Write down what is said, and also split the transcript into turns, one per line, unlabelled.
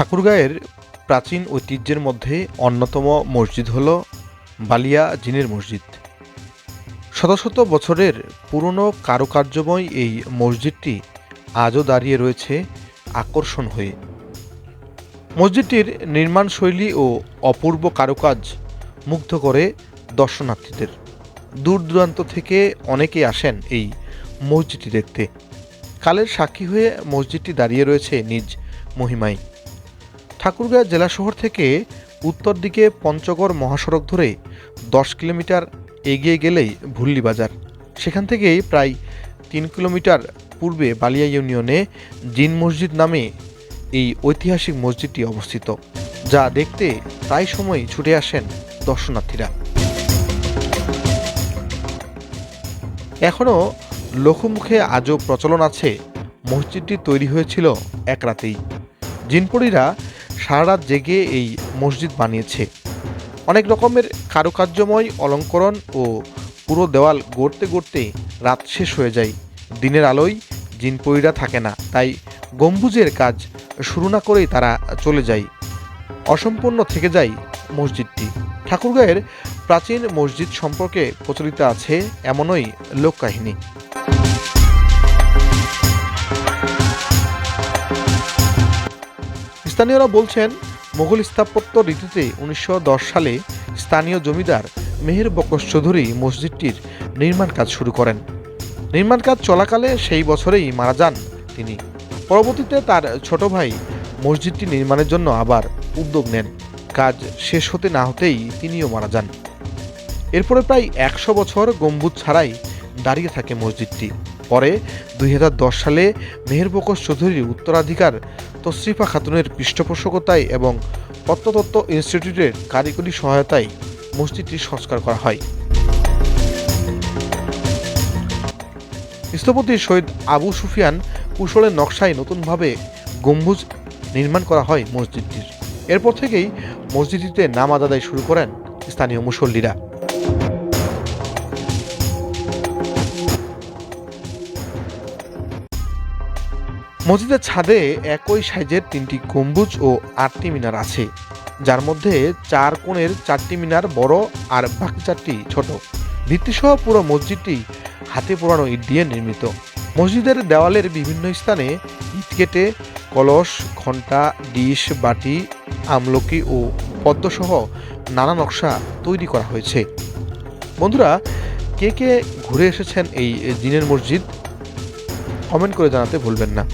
ঠাকুরগাঁয়ের প্রাচীন ঐতিহ্যের মধ্যে অন্যতম মসজিদ হল বালিয়া জিনের মসজিদ। শত শত বছরের পুরনো কারুকার্যময় এই মসজিদটি আজও দাঁড়িয়ে রয়েছে আকর্ষণ হয়ে। মসজিদটির নির্মাণ শৈলী ও অপূর্ব কারুকাজ মুগ্ধ করে দর্শনার্থীদের। দূর দূরান্ত থেকে অনেকেই আসেন এই মসজিদটি দেখতে। কালের সাক্ষী হয়ে মসজিদটি দাঁড়িয়ে রয়েছে নিজ মহিমায়। ঠাকুরগাঁ জেলা শহর থেকে উত্তর দিকে পঞ্চগড় মহাসড়ক ধরে দশ কিলোমিটার এগিয়ে গেলেই ভুল্লি বাজার। সেখান থেকেই প্রায় তিন কিলোমিটার পূর্বে বালিয়া ইউনিয়নে জিন মসজিদ নামে এই ঐতিহাসিক মসজিদটি অবস্থিত, যা দেখতে প্রায় সময় ছুটে আসেন দর্শনার্থীরা। এখনও লোকমুখে আজও প্রচলন আছে। মসজিদটি তৈরি হয়েছিল এক রাতেই। জিনপড়িরা সারা রাত জেগে এই মসজিদ বানিয়েছে। অনেক রকমের কারুকার্যময় অলঙ্করণ ও পুরো দেওয়াল গড়তে গড়তে রাত শেষ হয়ে যায়। দিনের আলোয় জিনপড়িরা থাকে না, তাই গম্বুজের কাজ শুরু না করেই তারা চলে যায়। অসম্পূর্ণ থেকে যায় মসজিদটি। ঠাকুরগাঁয়ের প্রাচীন মসজিদ সম্পর্কে প্রচলিত আছে এমনই লোককাহিনী। স্থানীয়রা বলছেন মোগল স্থাপত্য রীতিতে উনিশশো দশ সালে স্থানীয় জমিদার মেহের বকশ চৌধুরী মসজিদটির নির্মাণ কাজ শুরু করেন। নির্মাণ কাজ চলাকালে সেই বছরেই মারা যান তিনি। পরবর্তীতে তার ছোট ভাই মসজিদটি নির্মাণের জন্য আবার উদ্যোগ নেন। কাজ শেষ হতে না হতেই তিনিও মারা যান। এরপরে প্রায় একশো বছর গম্বুজ ছাড়াই দাঁড়িয়ে থাকে মসজিদটি। পরে দুই হাজার দশ সালে মেহের বকশ চৌধুরীর উত্তরাধিকার তশরিফা খাতুনের পৃষ্ঠপোষকতায় এবং প্রত্নতত্ত্ব ইনস্টিটিউটের কারিগরি সহায়তায় মসজিদটি সংস্কার করা হয়। স্থপতি শহীদ আবু সুফিয়ান কুশলের নকশায় নতুনভাবে গম্বুজ নির্মাণ করা হয় মসজিদটির। এরপর থেকেই মসজিদটিতে নামাজ আদায় শুরু করেন স্থানীয় মুসল্লিরা। মসজিদের ছাদে একই সাইজের তিনটি গম্বুজ ও আটটি মিনার আছে, যার মধ্যে চার কোণের চারটি মিনার বড় আর বাকি চারটি ছোট। ভিত্তিসহ পুরো মসজিদটি হাতে পোড়ানো ইট দিয়ে নির্মিত। মসজিদের দেওয়ালের বিভিন্ন স্থানে ইট কেটে কলস, ঘণ্টা, ডিশ, বাটি, আমলকি ও পদ্মসহ নানা নকশা তৈরি করা হয়েছে। বন্ধুরা, কে কে ঘুরে এসেছেন এই জিনের মসজিদ? কমেন্ট করে জানাতে ভুলবেন না।